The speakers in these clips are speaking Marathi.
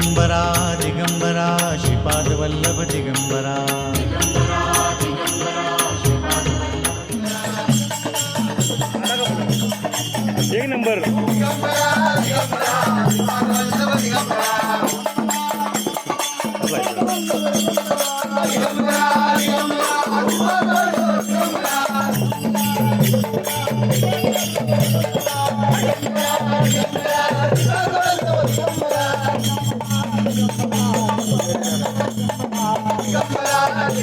दिगंबरा दिगंबरा श्रीपादवल्लभ दिगंबरा एक नंबर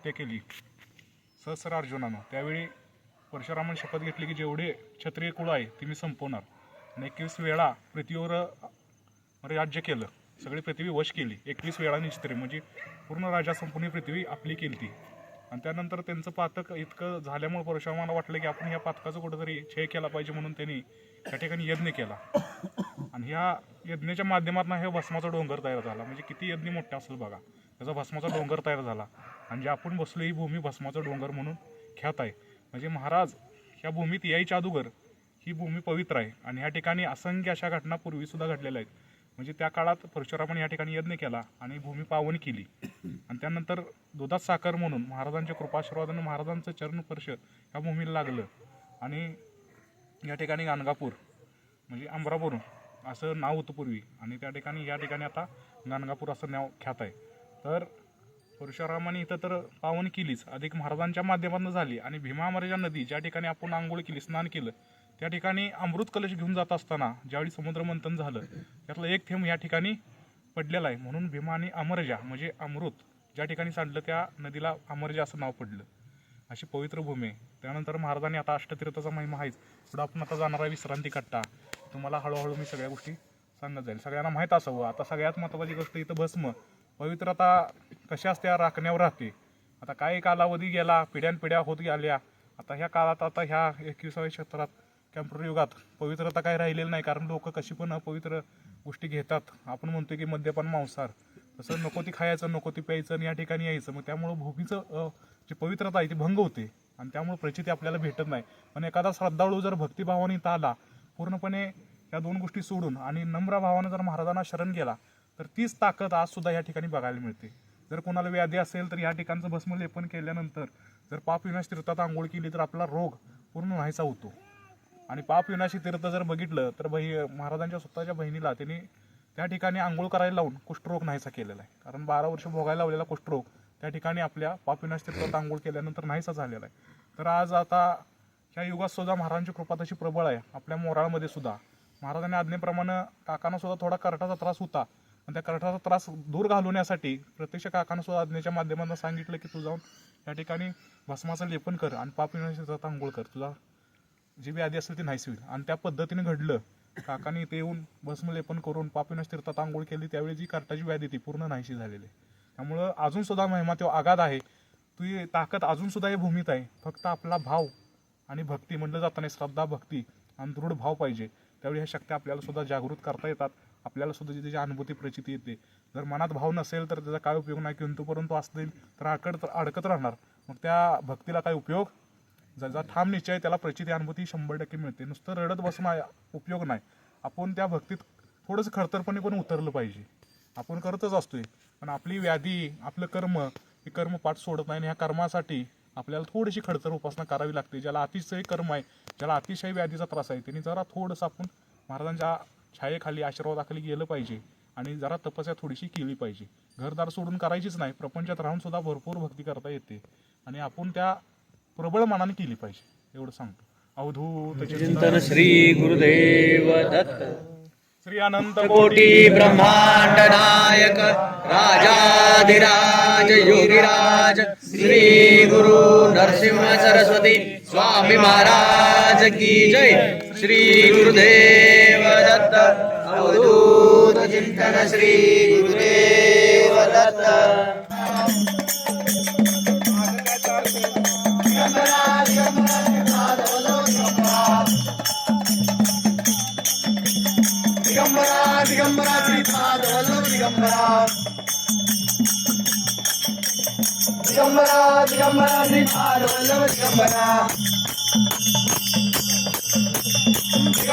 हत्या केली. सहस्र अर्जुनानं. त्यावेळी परशुरामाने शपथ घेतली की जेवढे क्षत्रिय कुळ आहे ते मी संपवणार. आणि एकवीस वेळा पृथ्वीवर राज्य केलं. सगळी पृथ्वी वश केली. एकवीस वेळा निश्चित. म्हणजे पूर्ण राजा संपूर्ण पृथ्वी आपली केली ती आणि त्यानंतर त्यांचं पातक इतकं झाल्यामुळे परशुरामाला वाटलं की आपण या पातकाचं कुठंतरी छय केला पाहिजे म्हणून त्यांनी त्या ठिकाणी यज्ञ केला. आणि ह्या यज्ञाच्या माध्यमातून हे भस्माचा डोंगर तयार झाला. म्हणजे किती यज्ञ मोठा असेल बघा. त्याचा भस्माचा डोंगर तयार झाला. आणि जे आपण बसलो ही भूमी भस्माचा डोंगर म्हणून ख्यात आहे. म्हणजे महाराज ह्या भूमीत यायच्या अगोदर ही भूमी पवित्र आहे. आणि ह्या ठिकाणी असंख्य अशा घटना पूर्वीसुद्धा घडलेल्या आहेत. म्हणजे त्या काळात परशुरामाने या ठिकाणी यज्ञ केला आणि भूमी पावन केली. आणि त्यानंतर दुधात साखर म्हणून महाराजांच्या कृपाशीर्वादानं महाराजांचं चरणस्पर्श ह्या भूमीला लागलं. आणि या ठिकाणी गाणगापूर म्हणजे अमरापूर असं नाव होतं पूर्वी. आणि त्या ठिकाणी या ठिकाणी आता गाणगापूर असं नाव ख्यात आहे. तर परशुरामाने इथं तर पावन केलीच. अधिक महाराजांच्या माध्यमातून झाली. आणि भीमा अमराजा नदी ज्या ठिकाणी आपण आंघोळ केली स्नान केलं त्या ठिकाणी अमृत कलश घेऊन जात असताना ज्यावेळी समुद्रमंथन झालं त्यातलं एक थेंब या ठिकाणी पडलेला आहे. म्हणून भीमा आणि अमरजा म्हणजे अमृत ज्या ठिकाणी सांडलं त्या नदीला अमरजा असं नाव पडलं. अशी पवित्र भूमी आहे. त्यानंतर महाराजांनी आता अष्टतीर्थाचा महिमा आहेच. पुढं आपण आता जाणार आहे विश्रांती कट्टा. तुम्हाला हळूहळू मी सगळ्या गोष्टी सांगत जाईल. सगळ्यांना माहीत असावं. आता सगळ्यात महत्त्वाची गोष्ट इथं भस्म. पवित्रता कशाच असते या राखण्यावर राहते. आता काही कालावधी गेला पिढ्यानपिढ्या होत गेल्या. आता ह्या काळात आता ह्या एकविसाव्या क्षेत्रात कॅम्प्युटर युगात पवित्रता काही राहिलेली नाही. कारण लोक कशी पण अपवित्र गोष्टी घेतात. आपण म्हणतो की मद्यपान मांसार तसं नको ती खायचं नको ती प्यायचं आणि या ठिकाणी यायचं. मग त्यामुळं भूमीचं जी पवित्रता आहे ती भंग होते. आणि त्यामुळे प्रचिती आपल्याला भेटत नाही. पण एखादा श्रद्धाळू जर भक्तिभावाने इथं आला पूर्णपणे या दोन गोष्टी सोडून आणि नम्र भावानं जर महाराजांना शरण गेला तर तीच ताकद आज सुद्धा या ठिकाणी बघायला मिळते. जर कोणाला व्याधी असेल तर या ठिकाणचं भस्म लेपन केल्यानंतर जर पाप विनाश तीर्थात आंघोळ केली तर आपला रोग पूर्ण व्हायचा होतो. आणि पाप विनाशी तीर्थ जर बघितलं तर बही महाराजांच्या स्वतःच्या बहिणीला त्यांनी त्या ठिकाणी आंघोळ करायला लावून कुष्ठरोग नाहीसा केलेला आहे. कारण बारा वर्ष भोगायला लावलेला कुष्ठरोग त्या ठिकाणी आपल्या पापविनाश तीर्थात आंघोळ केल्यानंतर नाहीसा झालेला आहे. तर आज आता ह्या युगात सुद्धा महाराजांची कृपा तशी प्रबळ आहे. आपल्या मोराळमध्ये सुद्धा महाराजांनी आज्ञेप्रमाणे काकांना सुद्धा थोडा करटाचा त्रास होता. आणि त्या कराटाचा त्रास दूर घालवण्यासाठी प्रत्यक्ष काकांना सुद्धा आज्ञेच्या माध्यमातून सांगितलं की तू जाऊन या ठिकाणी भस्माचं लेपन कर आणि पाप आंघोळ कर. तुझा जी व्याधी असेल ती नाहीशी होईल. आणि त्या पद्धतीने घडलं. काकाने इथे येऊन भस्मलेपन करून पापिनाश तीर्थात आंघोळ केली. त्यावेळी जी कार्टाची व्याधी ती पूर्ण नाहीशी झालेली आहे. त्यामुळं अजून सुद्धा महिमा तो आघात आहे. तुझी ताकद अजून सुद्धा या भूमीत आहे. फक्त आपला भाव आणि भक्ती म्हटलं जाताना नाही श्रद्धा भक्ती आणि दृढ भाव पाहिजे. त्यावेळी ह्या शक्ती आपल्याला सुद्धा जागृत करता येतात. आपल्याला सुद्धा त्याची अनुभूती प्रचिती येते. जर मनात भाव नसेल तर त्याचा काय उपयोग नाही किंतु परंतु असतील तर अडकत अडकत राहणार. मग त्या भक्तीला काय उपयोग? ज्याचा ठाम निश्चय आहे, त्याला प्रचिती अनुभूती शंभर टक्के मिळते. नुसतं रडत बसणं उपयोग नाही. आपण त्या भक्तीत थोडंसं खडतरपणे पण उतरलं पाहिजे. आपण करतच असतोय. पण आपली व्याधी आपलं कर्म हे कर्म पाठ सोडत नाही आणि ह्या कर्मासाठी आपल्याला थोडीशी खडतर उपासना करावी लागते. ज्याला अतिशय कर्म आहे ज्याला अतिशय व्याधीचा त्रास आहे त्यांनी जरा थोडंसं आपण महाराजांच्या छायेखाली आशीर्वादाखाली गेलं पाहिजे आणि जरा तपस्या थोडीशी केली पाहिजे. घरदार सोडून करायचीच नाही प्रपंचात राहून सुद्धा भरपूर भक्ती करता येते आणि आपण त्या प्रबळ मनाने केली पाहिजे एवढं सांगतो. अवधूत चिंतन श्री गुरुदेव दत्त. श्री अनंत कोटी ब्रह्मांड नायक राजाधिराज योगीराज श्री गुरु नरसिंह सरस्वती स्वामी महाराज की जय. श्री गुरुदेव अवधूत चिंतन Shri Gurudev Datta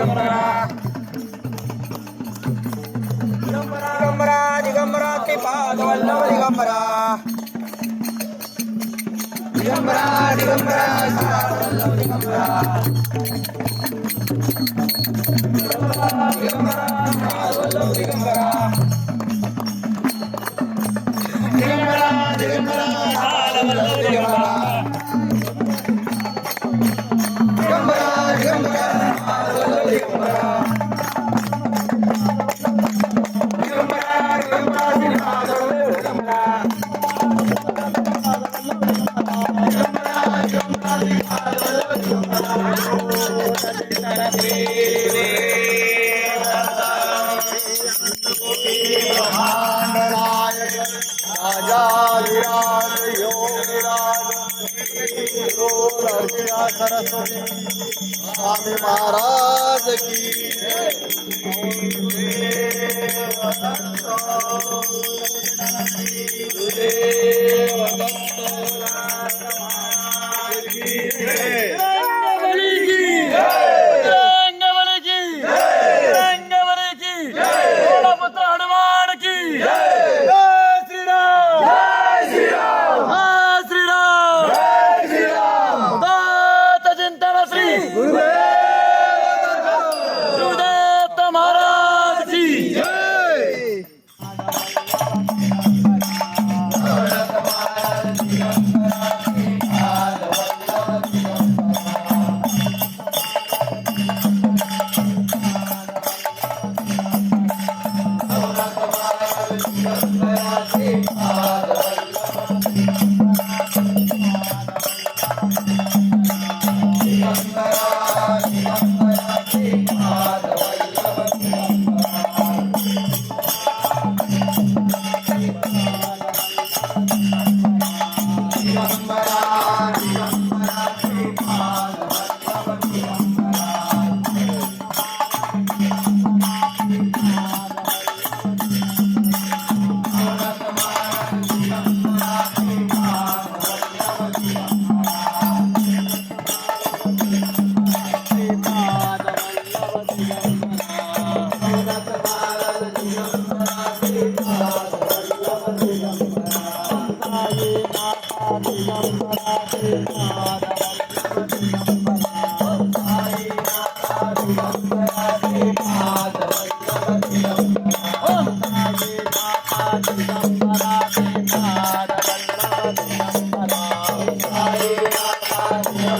digambara digambara digambara ke baad wala digambara digambara digambara digambara digambara digambara digambara Swami Maharaj की हनुमान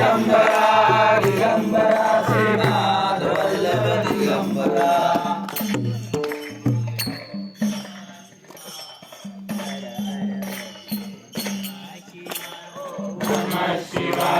திகம்பரா திகம்பரா சேனாத வல்லப திகம்பரா நம சிவாய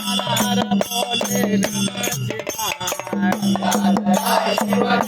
शिवाय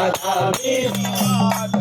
I love you.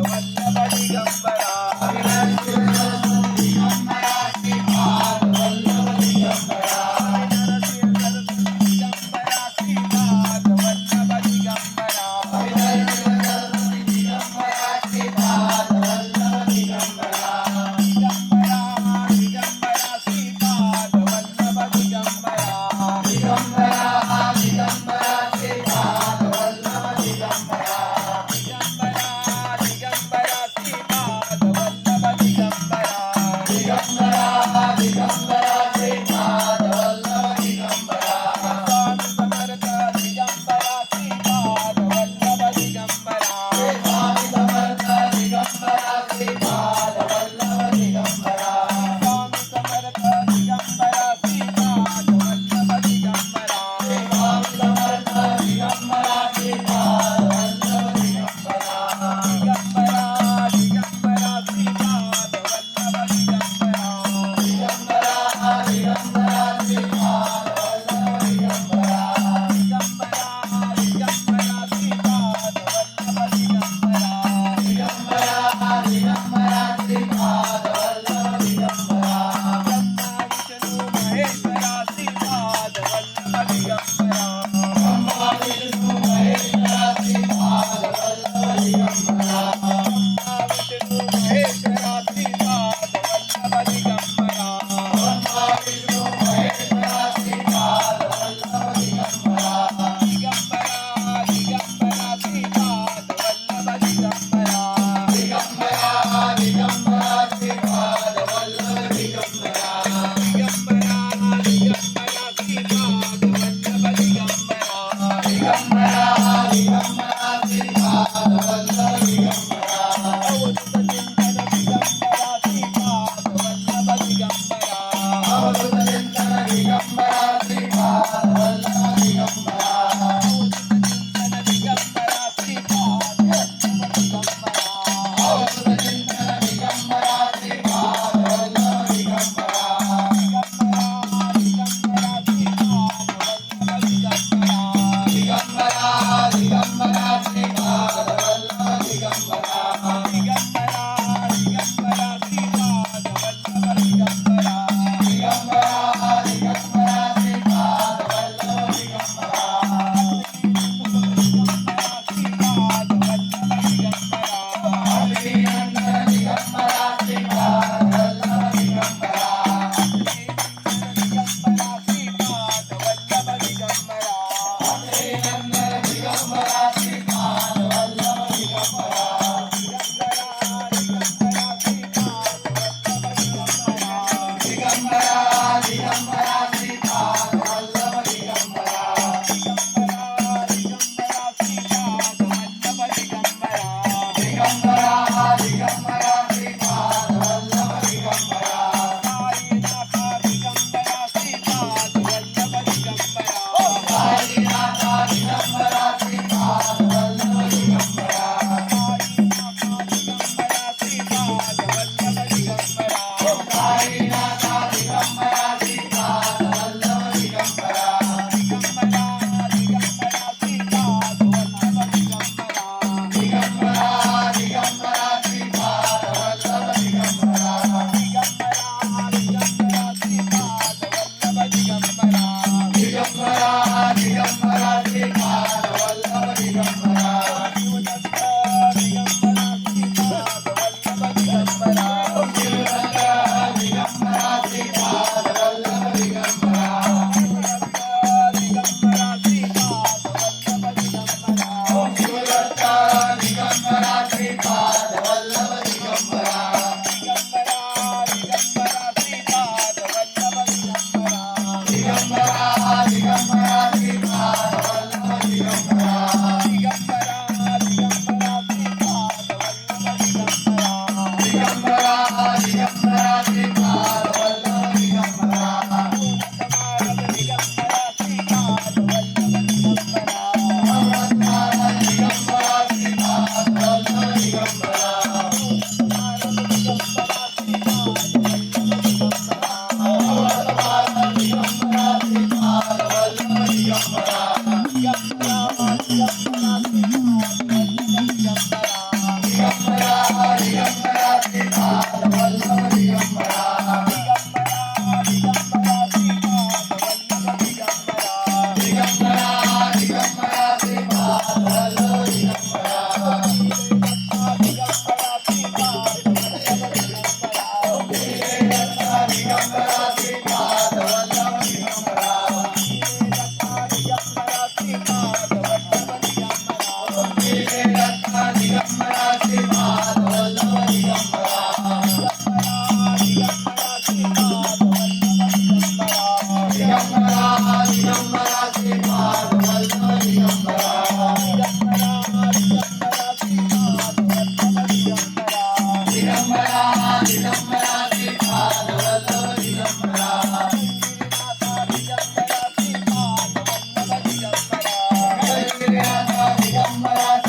జగమ్మరాజ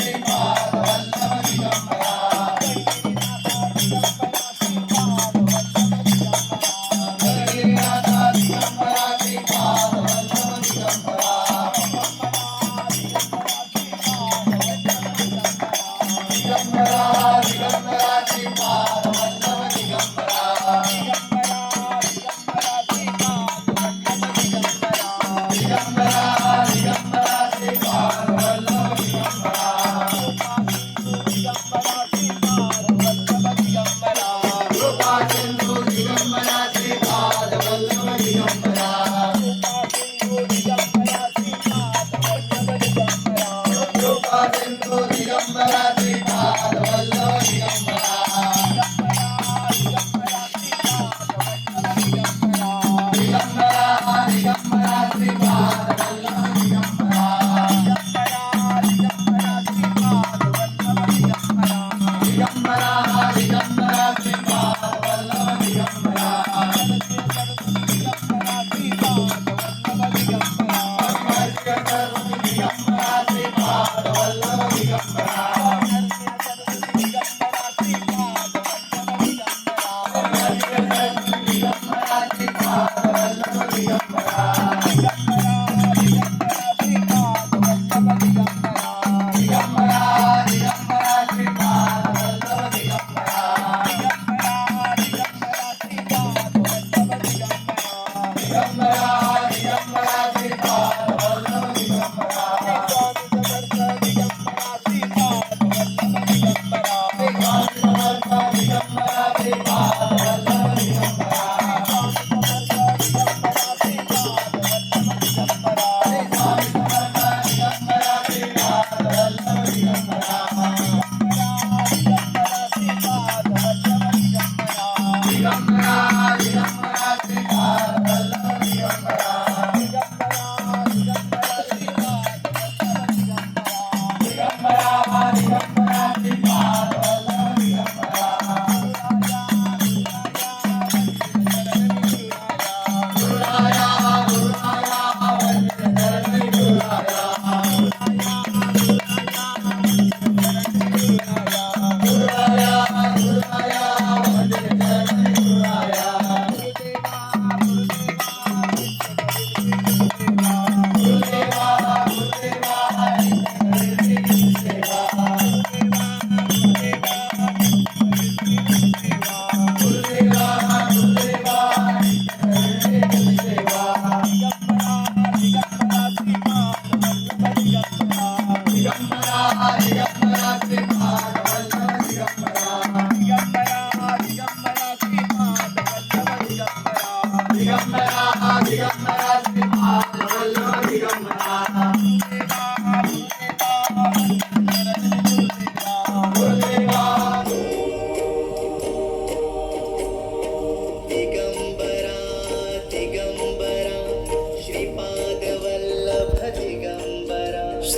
ಎಂದು